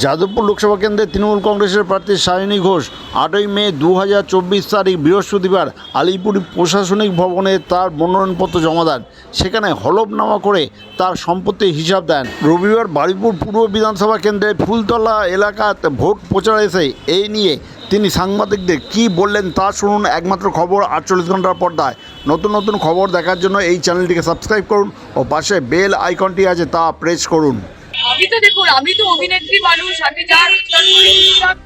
যাদবপুর লোকসভা কেন্দ্রে তৃণমূল কংগ্রেসের প্রার্থী সায়নী ঘোষ আটই মে দু হাজার চব্বিশ তারিখ বৃহস্পতিবার আলিপুর প্রশাসনিক ভবনে তার মনোনয়নপত্র জমা দেন। সেখানে হলফনামা করে তার সম্পত্তির হিসাব দেন। রবিবার বারুইপুর পূর্ব বিধানসভা কেন্দ্রে ফুলতলা এলাকাতে ভোট প্রচার এসে এই নিয়ে তিনি সাংবাদিকদের কি বললেন তা শুনুন। একমাত্র খবর আটচল্লিশ ঘণ্টার পর্দায়। নতুন নতুন খবর দেখার জন্য এই চ্যানেলটিকে সাবস্ক্রাইব করুন ও পাশে বেল আইকনটি আছে তা প্রেস করুন। আমি তো দেখুন আমি তো অভিনেত্রী মানুষ আমি যা রোজগার করেছিলাম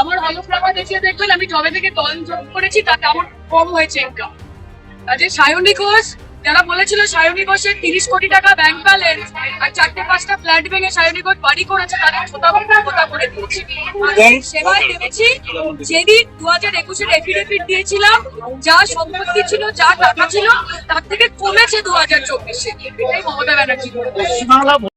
আমার হলফনামা দেখিয়ে দেখবেন আমি জবে থেকে দল যোগ করেছি তাতে আমার কম হয়েছে ইনকাম কাজে সায়নী ঘোষ যারা বলেছিল সায়নী ঘোষের তিরিশ কোটি টাকা ব্যাংক ব্যালেন্স আর চারটে পাঁচটা ফ্ল্যাট ভেঙে সায়নী ঘোষ বাড়ি করেছে তাদের ছোটা কথা করে দিয়েছি। সেবায় নেমেছি যেদিন দু হাজার একুশের এফিডেভিট দিয়েছিলাম যা সম্পত্তি ছিল যা টাকা ছিল তার থেকে কমেছে দু হাজার চব্বিশে। এটাই মমতা ব্যানার্জি